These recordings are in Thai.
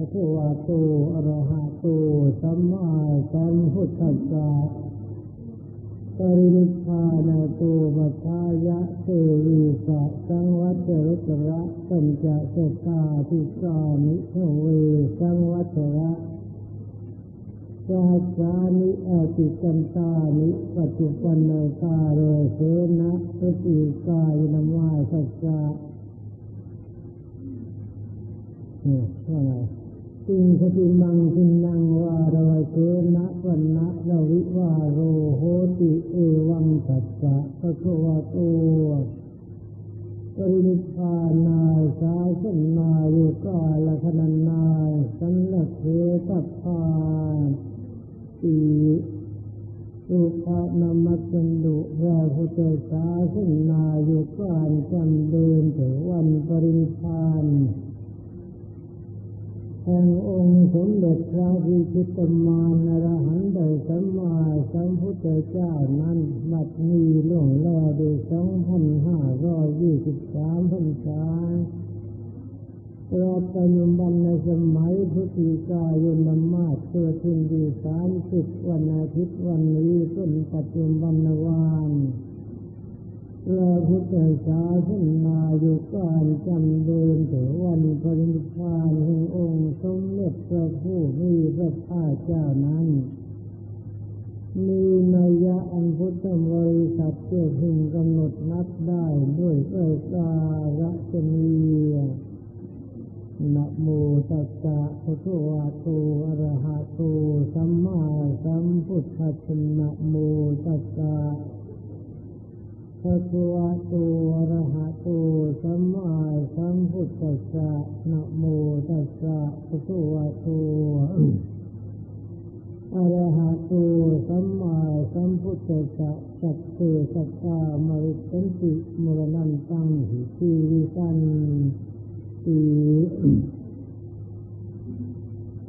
พระพุทธโตอรหะโตสัมมาสัมพุทธัสสะปรินิพพานาโตมัทายะเทวีสะสังวัตรุตระปัญจเสตาทิสานิเทเวสังวัตระสหัสสานิอาติกันตานิปัจจุปันโนตาเรเสนะสติกายนามาสัจจะเนี่ยว่าไง ติงสติมังทินังวาระเสนะวันนะระวิวาโรโหติเอวังสัจจะพระโวโตปรินิพานาสาสนนาโยกาลคนันนาสันลเทตัพานติสุภานมัสสันดุพระพุทธศาสนาโยกานจำเดินถึงวันปรินิพพาน แห่งองค์สมเด็จพระวิชิตมานอรหันต์ได้สัมมาสัมพุทธเจ้านั้นบัดมีล่วงแล้วด้วยสองพันห้าร้อยยี่สิบสามพรรษาเราปัจจุบันในสมัยพุทธิกายนมาศเกิดขึ้นดีสามสิบวันอาทิตย์วันนี้เป็นปัจจุบันวัน พระพุทธศาสนาอยู่การจำเดินถึงวันปรินิพพานแห่งองค์สมเด็จพระผู้มีพระภาคเจ้านั้น มีนัยยะอันพุทธบริษัทเจ้าพึงกำหนดนับได้ด้วยเอิการะชนีนะโมตัสสะภะคะวะโตอะระหะโตสัมมาสัมพุทธัสสะนะโมตัสสะ ภะคะวะโตอะระหะโตสัมมาสัมพุทธัสสะนะโมตัสสะภะคะวะโตอระหะโตสัมมาสัมพุทธัสสะสัพเพสัตตามริสันติมรณันตังหิชีวิตันติ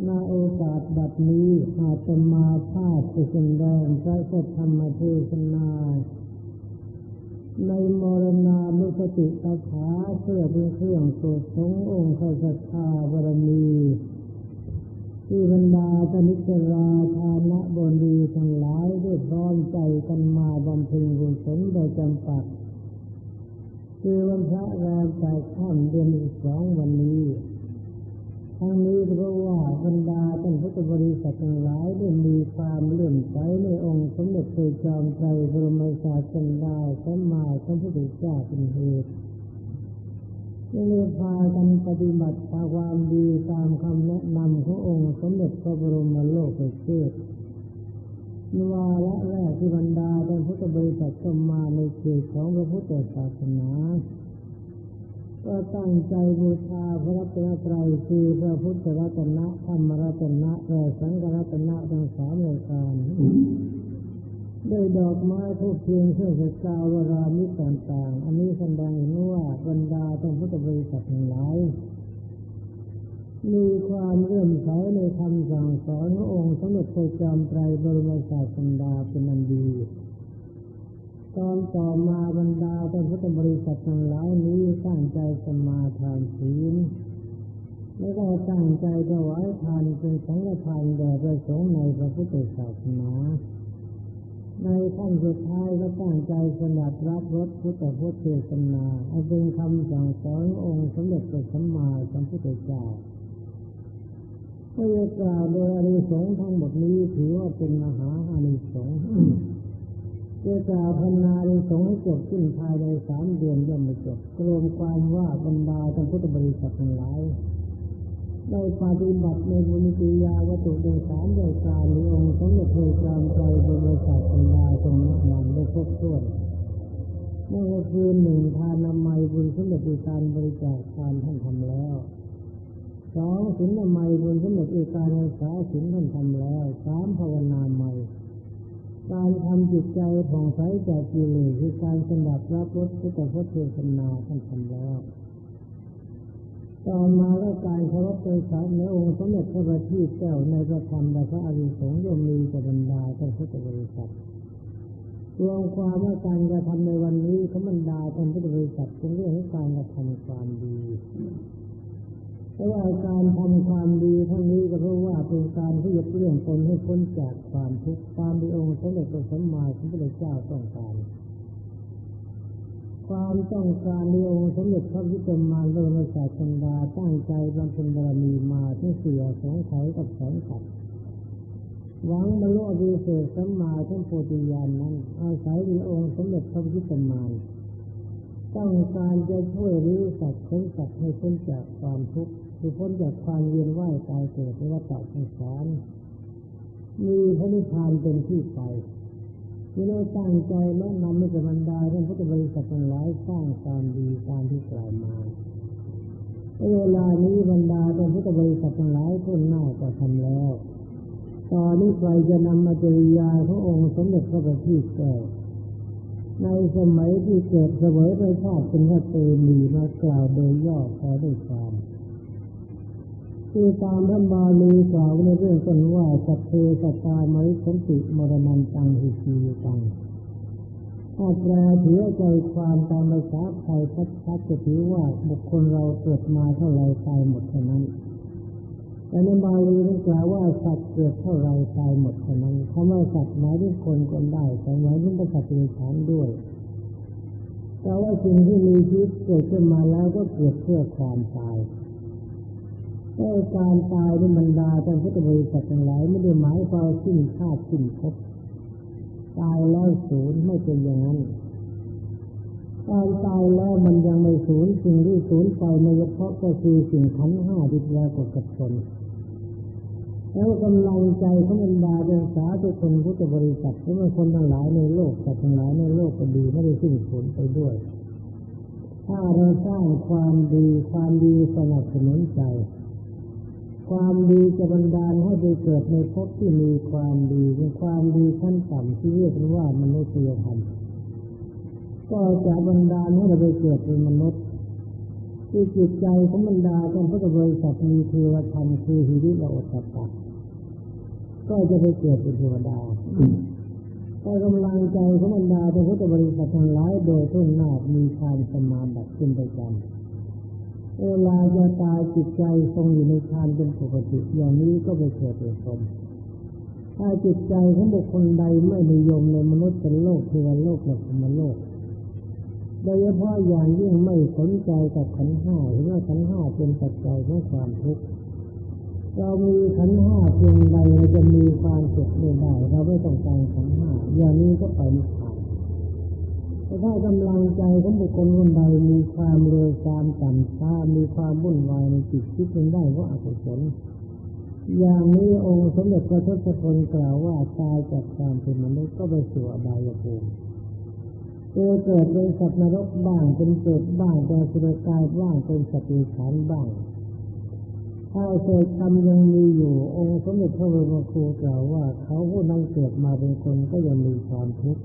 ณโอกาสบัดนี้อาตมาภาพจะแสดงพระสัทธรรมเทศนา ในมรณานุสติคาถาเพื่อเป็นเครื่องสวดสงองค์พระสัทธาบารมีที่บรรดาธนิจราทานะบนดีทั้งหลายได้พร้อมใจกันมาบำเพ็ญกุศลโดยจำปักคือวันพระแรมแปดค่ำเดือนอีกสองวันนี้ทั้งนี้ เพราะว่าบรรดาท่านพุทธบริษัททั้งหลายได้มีความเลื่อมใสในองค์สมเด็จพระจอมไตรบรมศาสดาสัมมาสัมพุทธเจ้าเป็นเหตุได้พากันปฏิบัติความดีตามคำแนะนำขององค์สมเด็จพระบรมโลกเทศวาระแรกที่บรรดาท่านพุทธบริษัทก็มาในเขตของพระพุทธศาสนา ก็ตั้งใจบูชาพระรัตนตรัยคือพระพุทธรัตนะธรรมรัตนะและสังฆรัตนะทั้งสามรายการด้วยดอกไม้ทุกเพียงเพื่อสกาวรามิต่างๆ อันนี้แสดงว่าบรรดาท่านพุทธบริษัททั้งหลายมีความเลื่อมใสในคำสั่งสอนขององค์สมเด็จพระจอมไตรบรมศาสดาเป็นอันดี ตอนต่อมาบรรดาท่านพุทธบริษัททั้งหลายนี้ตั้งใจสมาทานศีลและก็ตั้งใจถวายทานเป็นสังฆทานแด่พระสงฆ์ในพระพุทธศาสนาในขั้นสุดท้ายก็ตั้งใจสนับรับรสพุทธพุทธเทศนาเอาเป็นคำสั่งสอนองค์สมเด็จพระสัมมาสัมพุทธเจ้าเมื่อกล่าวโดยอานิสงทั้งหมดนี้ถือว่าเป็นมหาอานิสงส์ จ้ากล่าวพนาอานิสงส์ให้จบสิ้นภายในสามเดือนย่อมไม่จบรวมความว่าบรรดาท่านพุทธบริษัททั้งหลายได้ปฏิบัติในบุญกิยาวัตถุโดยสารโดยการในองค์สมเด็จพระจอมไตรบรมศาสดาทรงแนะนำได้ครบถ้วนนั่นก็คือหนึ่งทานนามัยบุญสมเด็จพระการบริจาคทานท่านทำแล้วสองศีลนามัยบุญสมเด็จพระการรักษาศีลท่านทำแล้วสามภาวนาใหม่ การทำจิตใจผ่องใสจากกิเลสคือการสนับรับรสพุทธพจน์เทศนาท่านทำแล้วต่อมาก็การเคารพในสารในองค์สมเด็จพระบัณฑิตเจ้าในพระธรรมและพระอริยสงฆ์ย่อมมีกับบรรดาท่านพุทธบริษัทรวมความว่าการกระทำในวันนี้ขบรรดาท่านพุทธบริษัทเป็นเรื่องของการกระทำความดี เพราะว่าการทำความดีทั้งนี้ก็เพราะว่าเป็นการที่จะเปลี่ยนตนให้พ้นจากความทุกข์ความดีองค์สมเด็จพระสัมมาสัมพุทธเจ้าต้องการความต้องการในองค์สมเด็จพระพุทธมารบรมศาสดาตั้งใจบำเพ็ญบารมีมาทั้งเสียสงไขกับแสนขัดหวังบรรลุอริเศษสัมมาทั้งโพธิญาณนั้น อาศัยในองค์สมเด็จพระพุทธมารต้องการจะช่วยรู้สัตว์พ้นสัตว์ให้พ้นจากความทุกข์ คือพ้นจากความเวียนว่ายตายเกิดในวัฏสงสารมีพระนิพพานเป็นที่ไปที่เราตั้งใจแนะนำให้กับบรรดาท่านพุทธบริษัททั้งหลายสร้างความดีตามที่กล่าวมาเวลานี้บรรดาท่านพุทธบริษัททั้งหลายทุนหน้าก็ทำแล้วตอนนี้ไปจะนำมาจริยาขององค์สมเด็จพระบัณฑิตแก้วในสมัยที่เกิดเสวยไปชาติเป็นพระเตมีมากล่าวโดยย่อพอได้ความ คือตามพระบาลีกล่าวในเรื่องต้นว่าสัพเพสัตตามิสันติมรณันตังหิชีตังถ้าแปลถือใจความตามภาษาไทยชัดๆจะถือว่าบุคคลเราเกิดมาเท่าไรตายหมดเท่านั้นแต่ในบาลีนั้นกล่าวว่าสัตว์เกิดเท่าไรตายหมดเท่านั้นคำว่าสัตว์หมายถึงคนก็ได้แต่หมายถึงประสัตว์ในฐานด้วยแต่ว่าสิ่งที่มีชีวิตเกิดขึ้นมาแล้วก็เกิดเพื่อความตาย แต่การตายในบรรดาท่านพุทธบริษัททั้งหลายไม่ได้หมายความสิ้นชาติสิ้นภพตายแล้วศูนย์ไม่เป็นอย่างนั้นการตายแล้วมันยังไม่ศูนย์สิ่งที่ศูนย์ไปในเฉพาะก็คือสิ่งขันห้าที่แปรกฏกับตนแล้วกำลังใจของบรรดาเดชสาทุกคนพุทธบริษัทและคนทั้งหลายในโลกสัตว์ทั้งหลายในโลกก็ดีไม่ได้สิ้นสุดไปด้วย ถ้าเราสร้างความดีความดีสนับสนุนใจ ความดีจะบันดาลให้ไปเกิดในภพที่มีความดีเป็นความดีขั้นต่ำที่เรียกว่ามนุษยธรรมก็จะบันดาลให้เราไปเกิดเป็นมนุษย์ที่จิตใจของบรรดาท่านพุทธบริษัทมีเทวธรรมคือหิริโอตตะก็จะไปเกิดเป็นเทวดาแต่กำลังใจของบรรดาท่านพุทธบริษัททั้งหลายโดยทุ่นหน้ามีฌานสมาบัติขึ้นไปกัน เวลาจะตายจิตใจทรงอยู่ในฌานเป็นปกติอย่างนี้ก็ไปเกิดเป็นคนถ้าจิตใจของบุคคลใดไม่นิยมในมนุษย์เป็นโลกเทวโลกและธรมโลกโดยเฉพาะอย่างยิ่งไม่สนใจกับขันห้าหรือว่าขันห้าเป็นปัจจัยของความทุกข์เรามีขันห้าเพียงใดเราจะมีความสุขไม่ได้เราไม่ต้องการขันห้าอย่างนี้ก็ไปนิพ พานแต่ถ้ากำลังใจของบุคคลคนใดมีความเร็วความต่ำช้ามีความวุ่นวายในจิตคิดเป็นได้เพราะอกุศลอย่างนี้องค์สมเด็จพระทศพลกล่าวว่าตายจากความเป็นมนุษย์ก็ไปสู่อบายภูมิเกิดเกิดเป็นสัตว์นรกบ้างเป็นเกิดบ้างเป็นสุรกายบ้างเป็นสัตว์ปีศาจบ้างถ้าเศษกรรมยังมีอยู่ องค์สมเด็จพระบรมครูกล่าวว่า เขาผู้นั้นเกิดมาเป็นคนก็ยังมีความทุกข์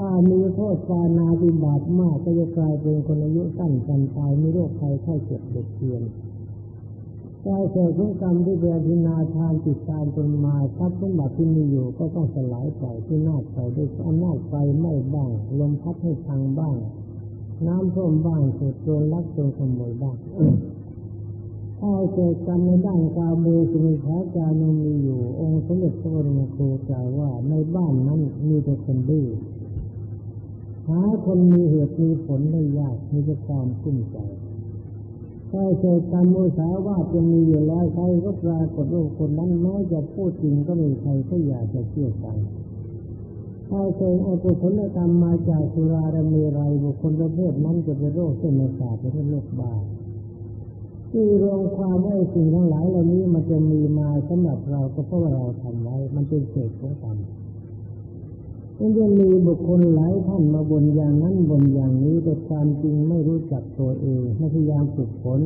ถ้ามีโทษกานาบิบาตมากก็จะกลายเป็นคนอายุสั้นกันตายมีโรคภัยไข้เจ็บเด็กเทียนใจเกิดของกรรมที่เป็นพินาทานจิตตามจนมาทรัพย์สมบัติที่มีอยู่ก็ต้องสลายไปที่นาไปด้วยอำนาจไฟไหม้บ้างลมพัดให้พังบ้าง น้ำท่วมบ้างถูกโจรลักโจรขโมยบ้างถ้าเกิดกรรมในด้านกาเมสุมิขาจารยังมีอยู่ องค์สมเด็จพระบรมครูกล่าวว่าในบ้านนั้นมีแต่คนดื้อ หาคนมีเหตุมีผลได้ยากมีแต่ความกุ้มใจถ้าเกิดกรรมโมสาวาจะมีอยู่แล้วใครก็ปรากฏว่าคนนั้นแม้จะพูดจริงก็ไม่ใครก็อยากจะเชื่อฟังถ้าเกิดอกุศลกรรมมาจากสุราดมีไรบุคคลประเภทนั้นจะเป็นโรคเส้นประสาทเป็นโรคบ้าที่รวมความว่าสิ่งทั้งหลายเหล่านี้มันจะมีมาสำหรับเราก็เพราะว่าเราทำไว้ มันเป็นเศษของกรรม มันจะมีบุคคลหลายท่านมาบนอย่างนั้นบนอย่างนี้แต่ความจริงไม่รู้จักตัวเองไม่พยายามฝึกฝน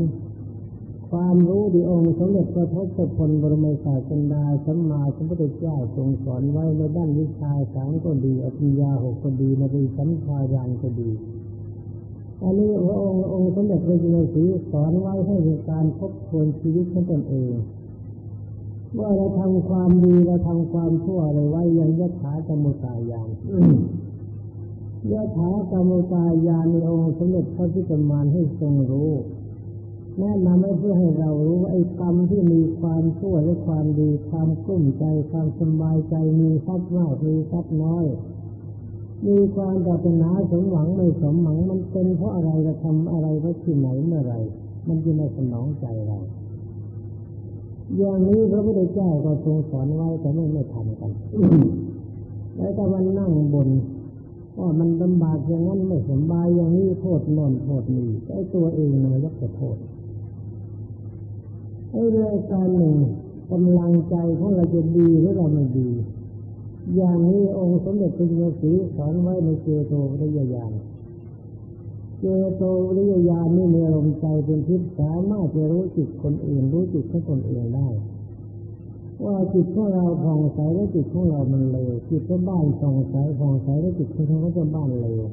ความรู้ดีองค์สมเด็จพระทศพลบรมศาสดาสัมมาสัมพุทธเจ้าทรงสอนไว้ในด้านวิชาสามก็ดีอภิญญาหกก็ดีในดีสัมภารานก็ดีอันนี้พระองค์องค์สมเด็จพระจินสีสอนไว้ให้เป็นการทบทวนชีวิตของตนเอง ว่าเราทำความดีเราทำความชั่วอะไรไว้ยังยะถากรรมตายานยะถากรรมตายานในองค์สมเด็จพระพิจมานให้ทรงรู้แนะนำให้เพื่อให้เรารู้ว่าไอ้กรรมที่มีความชั่วและความดีความกลุ้มใจความสบายใจมีทรัพย์มากมีทรัพย์น้อย มีความปรารถนาสมหวังไม่สมหวังมันเป็นเพราะอะไรเราทำอะไรไว้ที่ไหนเมื่อไรมันจะมาสนองใจเรา อย่างนี้พระพุทธเจ้าก็ทรงสอนไว้แต่ไม่ไม่ทำกัน แล้วก็มันนั่งบนว่ามันลำบากอย่างนั้นไม่สบายอย่างนี้โทษนอนโทษนี่ไอ้ตัวเองมันยักจะโทษไอ้เรื่องการหนึ่งกำลังใจของเราจะดีหรือเราไม่ดี อย่างนี้องค์สมเด็จพระจินสีสอนไว้ในเจโตวิริยาณ เจโตวิริยญาณนี่มีอารมใจเป็นทิพย์สามารถจะรู้จิตคนอื่น รู้จิตของคนอื่นได้ ว่าจิตของเราผ่องใสและจิตของเรามันเลวจิตของบ้านผ่องใสผ่องใสและจิตของเขาจะบ้านเลว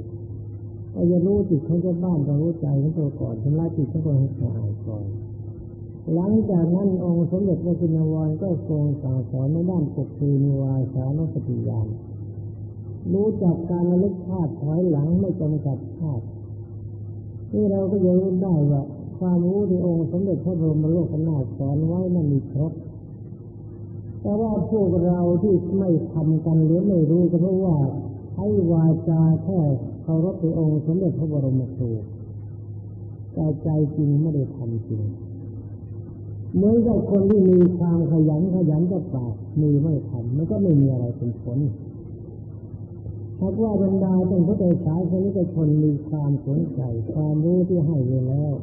ก็จะรู้จิตของเจ้าบ้านต้องรู้ใจของตัวก่อนชำระจิตของตัวให้สะอาดก่อนหลังจากนั้นองค์สมเด็จพระจินวรก็ทรงสั่งสอนในด้านปกตินิวาสานสติญาณรู้จักการระลึกชาติถอยหลังไม่จำกัดชาติ ที่เราก็จะรู้ได้ว่า ความรู้ที่องค์สมเด็จพระบรมโลกนาถสอนไว้นั้นมีครบแต่ว่าพวกเราที่ไม่ทำกันหรือไม่รู้ก็เพราะว่าให้วาจาแค่เคารพในองค์สมเด็จพระบรมครูแต่ใจจริงไม่ได้ทำจริงเหมือนกับคนที่มีความขยันขยันจะปากมีไม่ทำมันก็ไม่มีอะไรเป็นผล หากว่าบรรดาเป็นพระเจ้าสายคนิกชนมีความสนใจความรู้ที่ให้ไปแล้ว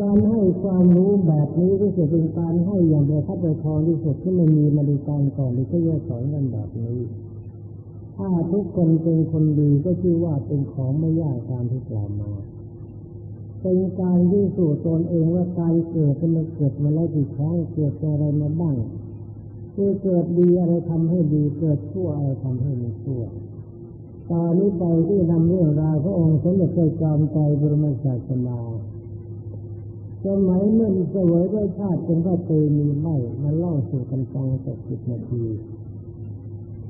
การให้ความรู้แบบนี้ก็จะเป็นการให้อย่างประทับประคองที่สุดที่ไม่มีมาดูการก่อนหรือก็จะสอนกันแบบนี้ ถ้าทุกคนเป็นคนดีก็ชื่อว่าเป็นของไม่ยากการที่กล่าวมาเป็นการยิ่งสู่ตนเองว่าการเกิดจะมันเกิดมาแล้วกี่ครั้งเกิดอะไรมาบ้าง คือเกิดดีอะไรทำให้ดี เกิดชั่วอะไรทำให้ไม่ชั่วตอนนี้ไปที่นำเรื่องราวพระองค์สมเด็จพระจอมใจบรมศาสนาสมัยเมื่อเสวยด้วยชาติเป็นก็เตมีไม่มาล่อสู่กันฟังสักสิบนาที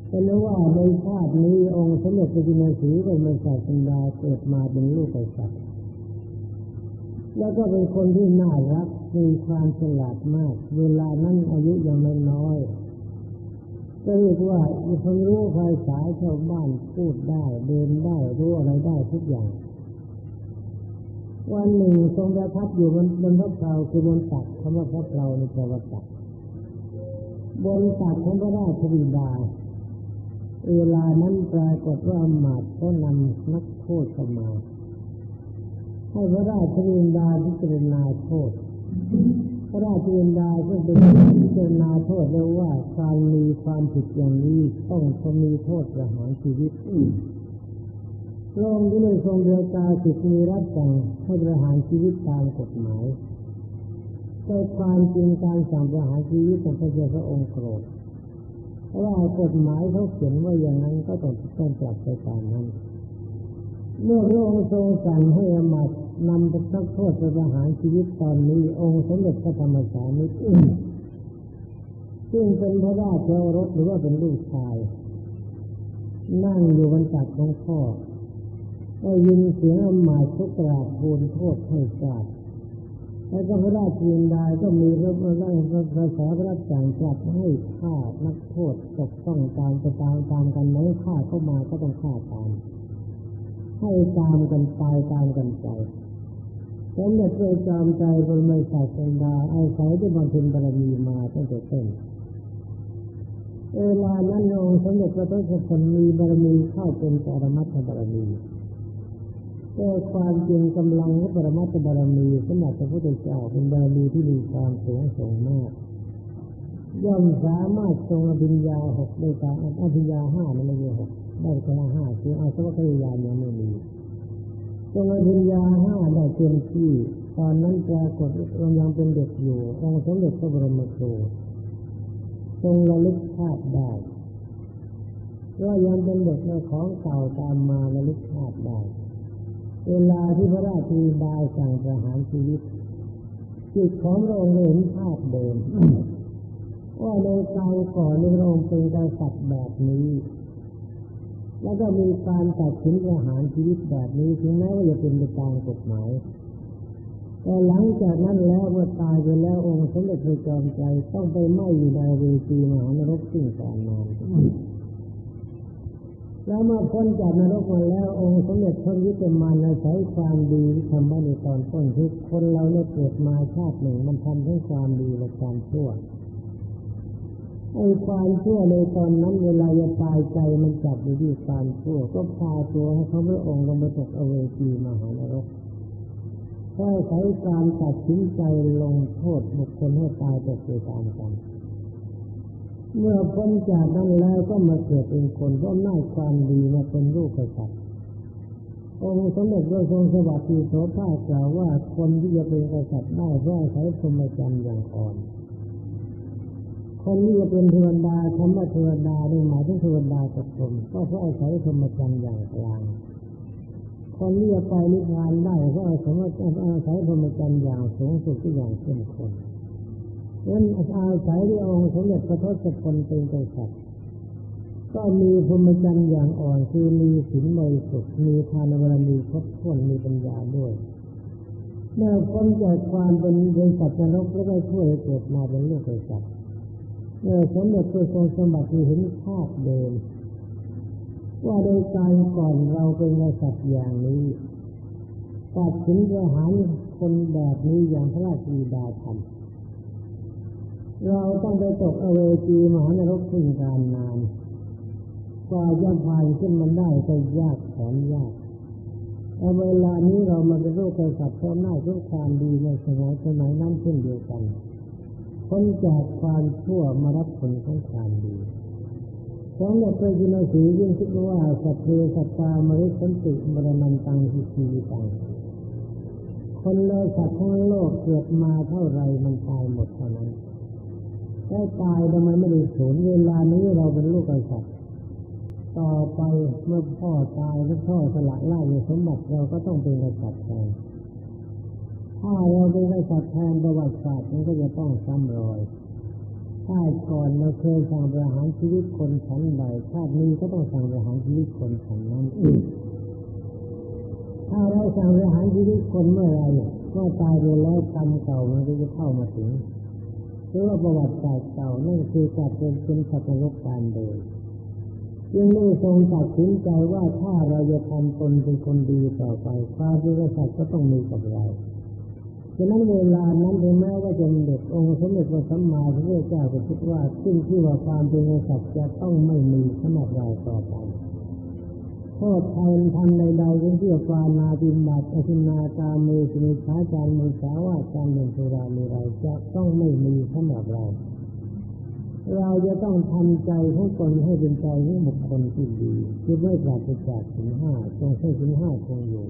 เป็นว่าในชาตินี้องค์สมเด็จพระจินสีบรมศาสดาเกิดมาเป็นลูกไก่สัตว์แล้วก็เป็นคนที่น่ารักมีความฉลาดมาก เวลานั้นอายุยังไม่น้อย ก็เรียกว่ามีความรู้ภาษาชาวบ้านพูดได้เดินได้รู้อะไรได้ทุกอย่าง วันหนึ่งทรงประทับอยู่บนบนพระเพลาคือบนตักคำว่าพระเพลาในแปลว่าตักบนตักของพระราชบิดาเวลานั้นปรากฏว่าหมาดก็นำนักโทษเข้ามาให้พระราชวิดาพิจารณาโทษ พระราชวินดาก็เป็นพิจารณาโทษแล้วว่าการมีความผิดอย่างนี้ต้องจะมีโทษประหารชีวิตพระองค์ก็เลยทรงเดียวกาสิทธิรับสั่งให้ประหารชีวิตตามกฎหมายแต่ความจริงการสั่งประหารชีวิตของพระเจ้าพระองค์โกรธเพราะว่ากฎหมายเขาเขียนว่าอย่างนั้นก็ต้องต้องปรับไปตามนั้น เมื่อพระองค์ทรงสั่งให้อมัดนำไปทักโทษประหารชีวิตตอนนี้องค์สมเด็จพระธรรมสามิตรซึ่งเป็นพระราชโอรสหรือว่าเป็นลูกชาย นั่งอยู่บนตักของพ่อได้ยินเสียงอมาตทุกกราบทูลโทษให้ทราบแล้วก็พระราชวินดาก็มีพระราชพระสาพระราชสั่งจับให้ฆ่านักโทษตกต้องตามจะตามตามกันไหมฆ่าเข้ามาก็ต้องฆ่าตาม ให้ตามกันตายตามกันไปสมเด็จพระจอมใจบรมศาสดาอาศัยที่บำเพ็ญบารมีมาตั้งแต่ต้นเวลานั้นองค์สมเด็จพระพุทธเจ้ามีบารมีเข้าเป็นปรมัตถบารมีแต่ความจริงกำลังของปรมัตถบารมีสมเด็จพระพุทธเจ้าเป็นบารมีที่มีความสูงส่งมากย่อมสามารถทรงอภิญญาหกด้วยการอภิญญาห้านั่นไม่ใช่หก ได้แค่ห้าคืออาสวัคยานยังไม่มีจงอภิญญาห้าได้เต็มที่ ตอนนั้นปรากฏเรายังเป็นเด็กอยู่องค์สมเด็จพระบรมครูทรงระลึกชาติได้ว่ายังเป็นเด็กในของเก่าตามมาระลึกชาติได้เวลาที่พระราชบิดาสั่งประหารชีวิตจิตของพระองค์เห็นภาพเดิมว่าในการก่อนในพระองค์เป็นกษัตริย์แบบนี้ แล้วก็มีการตัดสินประหารชีวิตแบบนี้ถึงแม้ว่าจะเป็นไปตามกฎหมาย แต่หลังจากนั้นแล้วเมื่อตายไปแล้วองค์สมเด็จพระจอมใจต้องไปไหม้อยู่ในเวทีมหานรกสิ่งก่อนนานแล้วเมื่อพ้นจากนรกมาแล้วองค์สมเด็จพระยุทธมารใช้ความดีที่ทำไว้ในตอนต้นคือคนเราเนี่ยเกิดมาชาติหนึ่งมันทำทั้งความดีและความชั่ว ไอ้ความชั่วในตอนนั้นเวลาจะตายใจมันจับอยู่ที่ความชั่ว ก็พาตัวให้เขาพระองค์ลงมาตกอเวจีมหานรกก็ใช้การตัดสินใจลงโทษบุคคลให้ตายตกไปตามกันเมื่อพ้นจากนั้นแล้วก็มาเกิดเป็นคนเพราะหน้าความดีมาเป็นลูกกษัตริย์องค์สมเด็จพระทรงสวัสดิ์โสภากล่าวว่าคนที่จะเป็นกษัตริย์ได้เพราะใช้พรหมจรรย์อย่างอ่อน คนที่จะเป็นเทวดาคำว่าเทวดาเนี่ยหมายถึงเทวดากับพรหมก็เพราะอาศัยพรมจรรย์อย่างกลางคนที่จะไปนิพพานได้ก็อาศัยอาศัยพรมจรรย์อย่างสูงสุดที่อย่างเข้มข้นนั้นอาศัยที่องค์สมเด็จพระทศพลเป็นกษัตริย์ก็มีพรหมจรรย์อย่างอ่อนคือมีศีลบริสุทธิ์มีทานบารมีครบถ้วนมีปัญญาด้วยเมื่อพ้นจากความเป็นเป็นสัตว์นรกแล้วก็ช่วยเกิดมาเป็นลูกกษัตริย์ เมื่อสมเด็จพระทรงสมบัติเห็นภาพเดิมว่าโดยการก่อนเราเป็นกษัตริย์อย่างนี้ตัดสินประหารคนแบบนี้อย่างพระราชบิดาทำเราต้องไปตกอเวจีมหานรกขึ้นการนานกว่าจะผ่านขึ้นมันได้ก็ยากแสนยากเอาเวลานี้เรามาเป็นโรคกระสับเพราะหน้าทุกความดีในสมัยสมัยนั้นเช่นเดียวกัน พ้นจากความชั่วมารับผลของความดีสองเนี่ยเป็นยินสียิ่งคิดว่าสัพเพสัตตามริสันติมรณันตังทิชีตังคนเลยสัตว์ทั้งโลกเกิดมาเท่าไรมันตายหมดเท่านั้นได้ตายทำไมไม่ได้สูญเวลานี้เราเป็นลูกกษัตริย์ต่อไปเมื่อพ่อตายแล้วพ่อสละล่าในสมบัติเราก็ต้องเป็นกษัตริย์แทน ถ้าเราเป็นกษัตแทนประวัติศาสตร์มันก็จะต้องซ้ำรอยชาติก่อนเราเคยสั่งประหารชีวิตคนชั้นใดชาตินี้ก็ต้องสั่งประหารชีวิตคนชั้นนั้นอีกถ้าเราสั่งประหารชีวิตคนเมื่อไรก็ตายไปแล้วกรรมเก่ามันก็จะเข้ามาถึงหรือว่าประวัติศาสตร์เก่านั่นคือการเป็นเป็นสัตว์โลกการเดินยังได้ทรงตัดสินใจว่าถ้าเราจะทำตนเป็นคนดีต่อไปความเป็นกษัตริย์ก็ต้องมีกับเรา ฉะนั้นเวลานั้นถึงแม้ว่าจะเด็กองค์สมเด็จพระสัมมาสัมพุทธเจ้าก็คิดว่าสิ่งที่ว่าความเป็นกษัตริย์จะต้องไม่มีสำหรับเราต่อไปโทษไทยทำในใดเป็นที่วามนาบิบัติอธินาตามือสินิช้าจารมือสาวาจารเดินสุรามีไรจะต้องไม่มีสำหรับเรา เราจะต้องทำใจของตนให้เป็นใจของบุคคลที่ดี คือไม่ปราศจากสินห้าจงให้สินห้าคงอยู่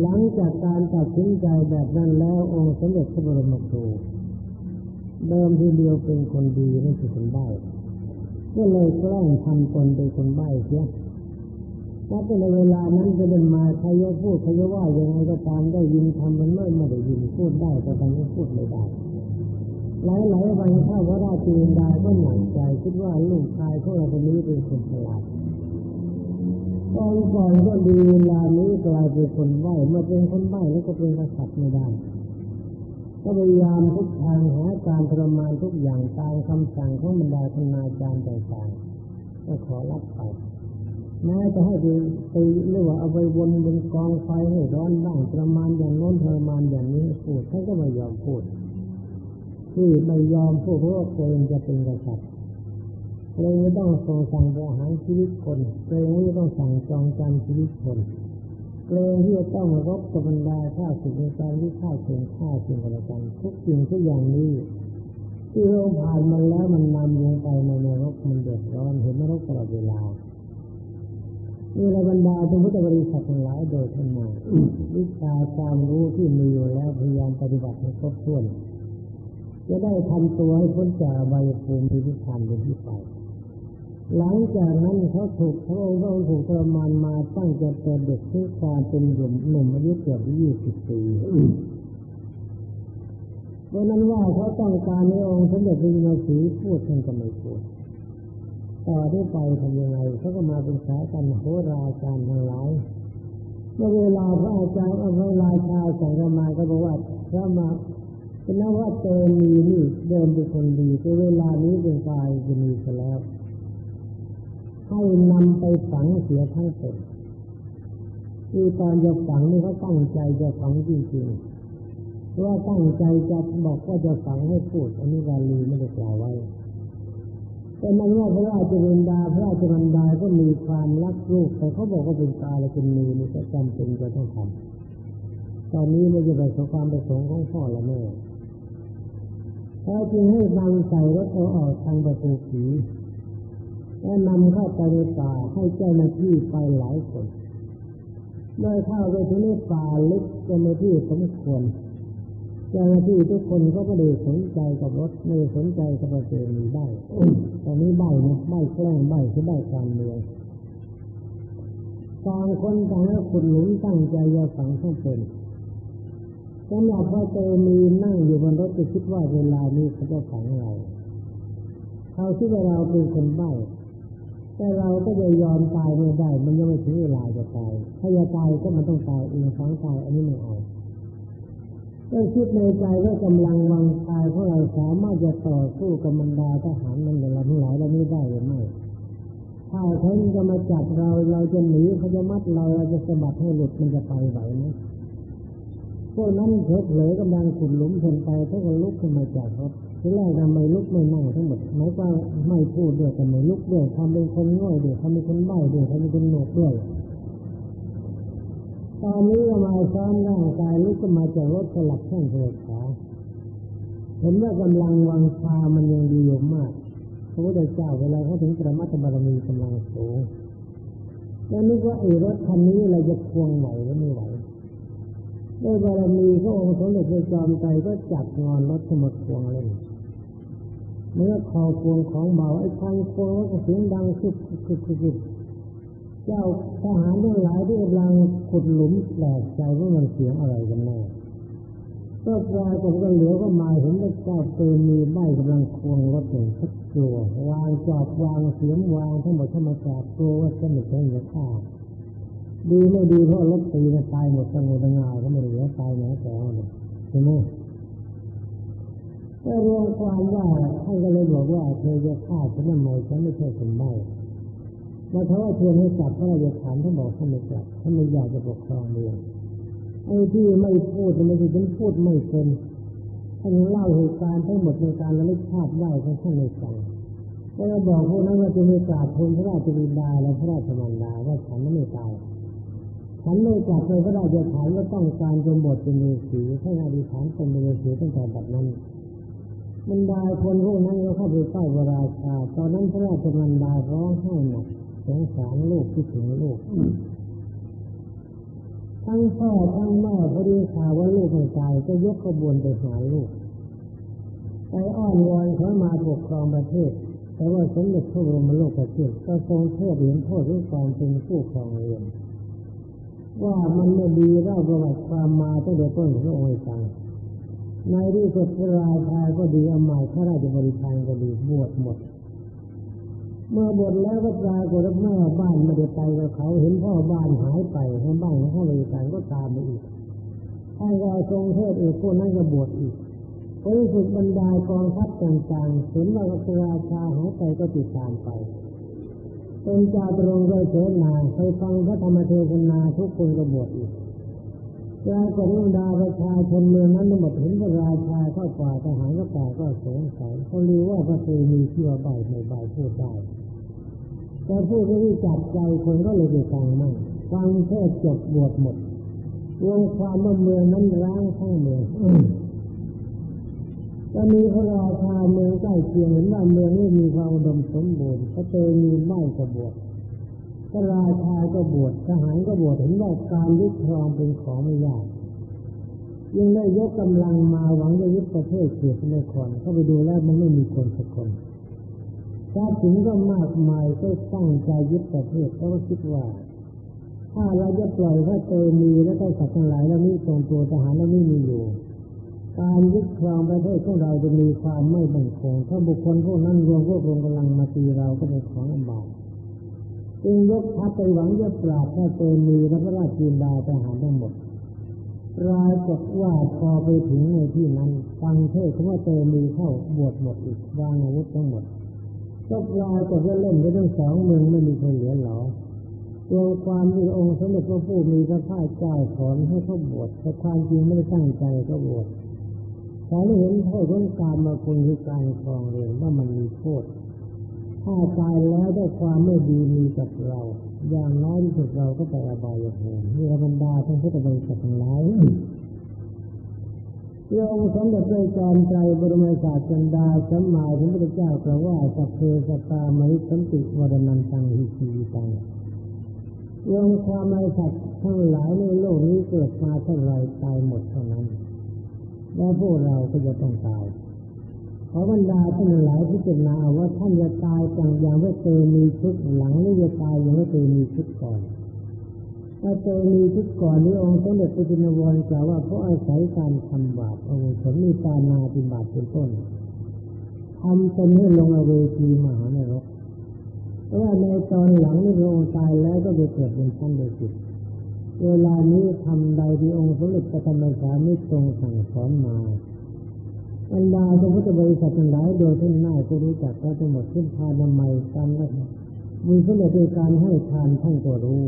หลังจากการตัดสินใจแบบนั้นแล้วองค์สมเด็จพระบรมครูเดิมทีเดียวเป็นคนดีไม่ใช่คนใบ้ก็เลยแกล้งทำตนเป็นคนใบ้เสียถ้าเป็นเวลานั้นจะเป็นมาใครจะพูดใครจะว่ายังไงก็ตามได้ยินทำมันไม่ไม่ได้ยินพูดได้แต่ทำไม่พูดไม่ได้หลายหลายวันข้าว่าราชวินดาก็หนักใจคิดว่าลูกชายของเราคนนี้เป็นคนฉลาด ตอนก่อนก็ดีเวลานี้กลายเป็นคนไหวเมื่อเป็นคนไหวแล้วก็เป็นกษัตริย์ไม่ได้ ก็พยายามทุกทางหาการทรมานทุกอย่างตามคำสั่งของบรรดาคณาจารย์ต่างๆก็ขอรับไปแม้จะให้ไปไปเรียกว่าเอาไปวนบนกองไฟให้ร้อนบ้างประมาณอย่างโน้นทรมานอย่างนี้พูดท่านก็ไม่ยอมพูดที่ไม่ยอมพูดเพราะว่าเกรงจะเป็นกษัตริย์ เกรงไม่ต้องทรงสั่งประหารชีวิตคนเกรงไม่ต้องสั่งจองจำชีวิตคนเกรงที่จะต้องรบกับบรรดาข้าศึกในการที่ฆ่าเชิงฆ่าสิ่งอะไรกันทุกสิ่งทุกอย่างนี้ที่เราผ่านมาแล้วมันนำลงไปในนรกมันเดือดร้อนเห็นนรกตลอดเวลามีระบรรดาเป็นพุทธบริษัททั้งหลายโดยทั้งหมดวิชาความรู้ที่มีอยู่แล้วพยายามปฏิบัติให้ครบถ้วน จะได้ทำตัวให้พ้นจากใบภูมิที่ทานเป็นที่ไป หลังจากนั้นเขาถูกพระองค์พระองค์ถูกทรมานมาตั้งแต่เป็นเด็กที่การเป็นหนุ่มหนุ่มอายุเกือบยี่สิบปีเพราะนั้นว่าเขาต้องการในองค์สมเด็จพระนรสีพูดท่านก็ไม่พูดต่อได้ไปทำยังไงเขาก็มาเป็นสายกันโหราจารย์ทั้งหลายในมื่อเวลาพระอาจารย์พระราชาสั่งมาก็บอกว่าพระมาเป็นนว่าเจมีนี่เดิมเป็นคนดีแต่เวลานี้เป็นกายจะมีไปแล้ว ให้นำไปฝังเสียทั้งหมดคือตอนจะฝังนี่เขาตั้งใจจะฝังจริงๆเพราะว่าตั้งใจจะบอกว่าจะฝังให้พูด อันนี้วาลีไม่ได้กล่าวไว้แต่มันว่าพระราชบิดาพระราชมันดาก็มีความรักลูกแต่เขาบอกว่าเป็นกาและเป็นมีนี่ก็จำเป็นจะต้องทำตอนนี้ไม่ใช่ไปสงความประสงค์ของพ่อและแม่แท้จริงให้นำใส่รถเอาออกทางประตูผี และนำเข้าไปในป่าให้เจ้าหน้าที่ไปหลายคนเมื่อเข้าไปถึงในป่าลึกเจ้าหน้าที่สมควรเจ้าหน้าที่ทุกคนก็ไม่ได้สนใจกับรถไม่ได้สนใจกับประตูนี้ได้ตอนนี้ใบนะใบแกล้งใบคือใบการเมืองต่างคนต่างขุดหลุมตั้งใจจะฝังข้างเป็นสำหรับพระเจมีนั่งอยู่บนรถจะคิดว่าเวลานี้เขาจะฝังเราเขาคิดว่าเราเป็นคนใบ้ แต่เราก็จะยอมตายไม่ได้ มันยังไม่ถึงเวลาจะตาย ถ้าจะตายก็มันต้องตายเองฝังตายอันนี้ไม่เอาก็คิดในใจว่ากำลังวังตายเพราะเราสามารถจะต่อสู้กับมันดาทหารมันเวลาทั้งหลายเราไม่ได้หรือไม่ ถ้าเขาจะมาจับเราเราจะหนีเขาจะมัดเราเราจะสะบัดให้หลุดมันจะไปไหวไหมพวกนั้นเผลอเลอกำลังขุดหลุมชนไปเขาก็ลุกขึ้นมาจากรถ ทีแรกทำไมลุกไม่นั่งทั้งหมดหมายว่าไม่พูดด้วยทำไมลุกด้วยทำเป็นคนง่อยด้วยทำเป็นคนใบ้ด้วยทำเป็นคนหนวกด้วยตอนนี้ก็มาซ้อมร่างกายลุกขึ้นมาจากรถสลับแข้งสลับขาเห็นว่ากำลังวังชามันยังดีอยู่มากพระพุทธเจ้าเวลาเขาถึงประมัตบารมีกำลังสูงแล้วนึกว่าไอ้รถคันนี้เราจะควงไหวหรือไม่ไหวด้วยบารมีพระองค์สมเด็จพระจอมไตรก็จับงอนรถสมดควงเล่น เมื่อคอควงของเบาไอ้ทางควงแล้วก็เสียงดังสุดสุดสุดเจ้าทหารทั้งหลายที่กำลังขุดหลุมแปลกใจว่ามันเสียงอะไรกันแน่ก็ปลายผมก็เหลือก็มาเห็นว่าเจ้าปืนมีใบกำลังควงรถหนึ่งสักตัววางจอบวางเสียงวางทั้งหมดทั้งหมดจอบตัวว่าสนุกแค่ไหนข้าดีไม่ดีเพราะรถตีนตายหมดทั้งหมดทั้งานก็ไม่เหลือตายไหนแต่เลยใช่ไหม ก็รวมความว่าท่านก็เลยบอกว่าเธอจะฆ่าฉันทำไมฉันไม่ใช่คนใบ้มาเขาว่าเธอให้จับพระราชฐานท่านบอกท่านไม่จับท่านไม่อยากจะปกครองเมืองไอ้ที่ไม่พูดไม่ใช่ฉันพูดไม่เป็นท่านเล่าเหตุการณ์ทั้งหมดในการระลึกชาติได้ของท่านในฟังก็บอกพวกนั้นว่าจะไม่กราบทูลพระราชบิดาและพระราชมารดาว่าฉันไม่ตายฉันไม่จับเลยพระราชฐานว่าต้องการจนบทเป็นฤาษีให้อธิษฐานเป็นฤาษีตั้งแต่แบบนั้น บรรดาคนพวกนั้นก็เข้าไปเฝ้าพระราชา ตอนนั้นพระราชมารดาร้องไห้หนักสงสารลูกคิดถึงลูก ทั้งพ่อทั้งแม่พอดีข่าวว่าลูกไม่ตายก็ยกขบวนไปหาลูก ไปอ้อนวอนเขามาปกครองประเทศ แต่ว่าสมเด็จพระบรมโลกประเทศก็ทรงเทศเห็นโทษด้วยความเป็นผู้ครองเรือนว่ามันไม่ดีเล่าประวัติความมาตั้งแต่ต้นพระองค์ฟัง ในที่สุดพระราชาก็ดีอามาพระราชบริพารก็ดีบวชหมด เมื่อบวชแล้วก็ปรากฏว่าแม่บ้านไม่ได้ไปกับเขาเห็นพ่อบ้านหายไปพ่อบ้านของบริพารก็ตามไปอีกท่านก็ทรงเทศเอกพวกนั้นก็บวชอีกผลสุดบรรดากองทัพต่างๆเห็นว่าพระราชาหายไปก็ติดตามไปเป็นจาตรงโดยเสนาไปฟังพระธรรมเทศนาทุกคนก็บวชอีก ปรากฏว่าดาประชาชนเมืองนั้นหมดเห็นพระราชาเข้าป่าทหารก็ป่าก็สงสัยเขารู้ว่าพระเทมีชื่อว่าใบในใบพูดได้แต่พูดที่จับใจคนก็เลยไปฟังมั่งฟังแค่จบบวชหมดรวมความว่าเมืองนั้นร้างทั้งเมืองก็มีพระราชาเมืองใกล้เคียงเห็นว่าเมืองนี้มีความอุดมสมบูรณ์พระเตมีไม้กบวช พระราชาก็บวชทหารก็บวชเห็นว่าการยึดครองเป็นของไม่ยากยังได้ยกกำลังมาหวังจะยึดประเทศเขตนครเข้าไปดูแล้วมันไม่มีคนสักคนทรัพย์สินก็มากมายก็ตั้งใจยึดประเทศเขาก็คิดว่า ถ้าเราจะปล่อยพระเตมีและก็สัตว์ทั้งหลายแล้วนี่ทรงตัวทหารแล้วนี่มีอยู่การยึดครองประเทศของเราจะมีความไม่มั่นคงถ้าบุคคลพวกนั้นรวมพวกรวมกำลังมาตีเราก็เป็นของลำบาก จึงยกทัพไปหวังจะปราบพระเจมีและพระราชินดาทหารทั้งหมดรายกฏว่าพอไปถึงในที่นั้นฟังเทศคำว่าเจมีเข้าบวชหมดอีกวางอาวุธทั้งหมดก็ปลายกฏว่าเล่นไปทั้งสองเมืองไม่มีคนเหลือหรอตัวความมีองค์สมเด็จพระผู้มีพระภาคเจ้าสอนให้เขาบวชแต่ความจริงไม่ได้ตั้งใจก็บวชแต่เห็นโทษของการมาคุณคือการครองเรือนว่ามันมีโทษ ถ้าตายแล้วได้ความไม่ดีมีกับเรา อย่างน้อยที่สุดเราก็ไปอบายภูมิมีบรรดาทั้งพุทธบริษัททั้งหลายโยงสมเด็จพระจอมไตรบรมศาสันดาสมมาถึงพระเจ้ากล่าวว่าสัพเพสัตามหิสันติวรนันตังหิชีตังโยงความไอสัตว์ทั้งหลายในโลกนี้เกิดมาเท่าไรตายหมดเท่านั้น แล้วพวกเราก็จะต้องตาย ขอบรรดาท่านหลายพิจารณาว่าท่านจะตายจังอย่างว่าเจอมีชุดหลังนี่จะตายอย่างว่าเจอมีชุดก่อนถ้าเจอมีชุดก่อนนี้องค์สมเด็จพระจินวรกล่าวว่าเพราะอาศัยการทำบาปองค์สมมีตานาปิบาปเป็นต้นทำตนให้ลงอเวทีมหานรกเพราะว่าในตอนหลังนี่พระองค์ตายแล้วก็ไปเกิดเป็นชั้นโดยจิตเวลานี้ทำใดที่องค์สมเด็จพระธรรมสามิตรงสั่งสอนมา บรรดาพระพุทธบริษัททั้งหลายโดยท่านหน้าก็รู้จักแล้วทั้งหมดขึ้นทานทำไมกันแล้วมีเสนอโดยการให้ทานท่านก็รู้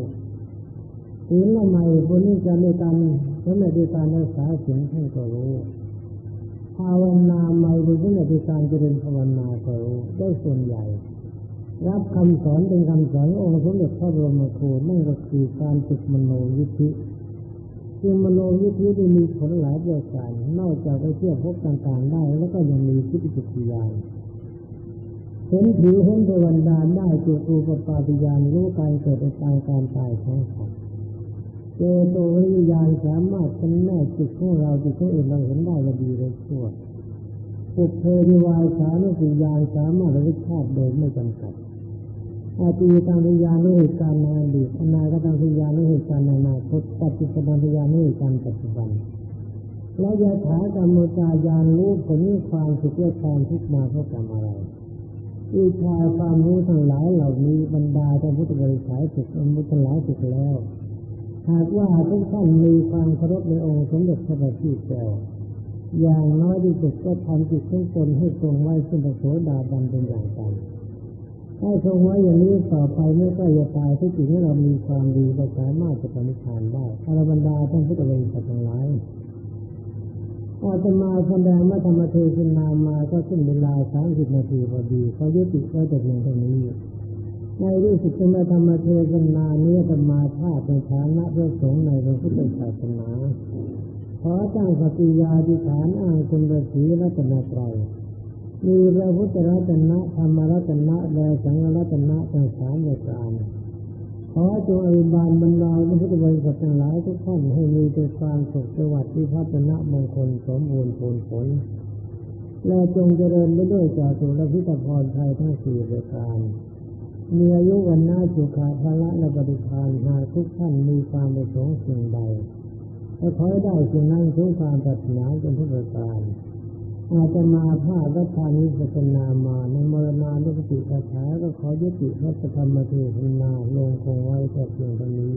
ศีลละไมบนนี้จะมีการเสนอโดยการรักษาศีลท่านก็รู้ภาวนาไม่บนเสนอโดยการเจริญภาวนาก็รู้ได้ส่วนใหญ่ รับคำสอนเป็นคำสอนองค์สมเด็จพระบรมครูนั่นก็คือการฝึกมโนยิทธิ คือมโนวิธีที่มีผลหลายประการนอกจากไปเที่ยวพบต่างๆได้ แล้วก็ยังมีพิจิตรยานเห็นผิวเห็นเทวันดาได้จุตูปปาติยานรู้การเกิดในางการตายของสัตว์เจโตวิญญาณสามารถเป็นแม่จิตของเราจิตของอื่นเราเห็นได้ว่าดีเลยชั่วปุเพริวายสานุสิญาณสามารถระลึกชาติโดยไม่จำกัด อาตีตังวิญญาณรู้เหตุการณ์ในอดีตอนาคตังวิญญาณรู้เหตุการณ์ในอนาคตปัจจุบันวิญญาณรู้เหตุการณ์ปัจจุบัน และยาถากรรมกายานรู้ผลความสุขและความทุกข์มาเพราะกรรมอะไรวิชาความรู้ทั้งหลายเหล่านี้บรรดาท่านพุทธบริษัทสุขมุทหลายสุขแล้ว หากว่าทุกท่านมีความเคารพในองค์สมเด็จพระบัณฑิตแก้วอย่างน้อยที่สุดก็ทำจิตของตนให้ตรงไว้ซึ่งโสดาบันเป็นอย่างต่ำ ถ้าทรงไว้อย่างนี้ต่อไปเมื่อใกล้จะตายที่จิตของเรามีความดีก็สามารถจะปฏิทานได้อรบรรดาท่านพุทธบริษัททั้งหลายอาตมาแสดงมาธรรมเทศนามาก็สิ้นเวลาสามสิบนาทีพอดีเขายุติไว้แต่เพียงเท่านี้ในที่สุดจะมาธรรมเทศนาเนื้อธรรมาธาตุในฐานะพระสงฆ์ในพระพุทธศาสนาขอตั้งสติยาธิฐานอ้างคุณพระศรีรัตนตรัย มีพระพุทธรัตนะธรรมรัตนะและสังฆรัตนะทั้งสามประการขอจงอภิบาลบรรดาพระพุทธบริษัททั้งหลายทุกท่านให้มีแต่ความสุขสวัสดิ์ที่พัฒนะมงคลสมบูรณ์ผลผล และจงเจริญไปด้วยจากสุรพิธพรไทยทั้งสี่ประการมีอายุวันนาสุขาภละและปฏิภาณหากทุกท่านมีความประสงค์สิ่งใดก็ขอได้สิ่งนั้นทุกความปรารถนาจนทุกประการ อาจะมาภาพและทานิสกนามาในมรณานุสติคาถาก็ขอยุติพระธรรมเทศนาลงคงไว้แต่เพียงเท่านี้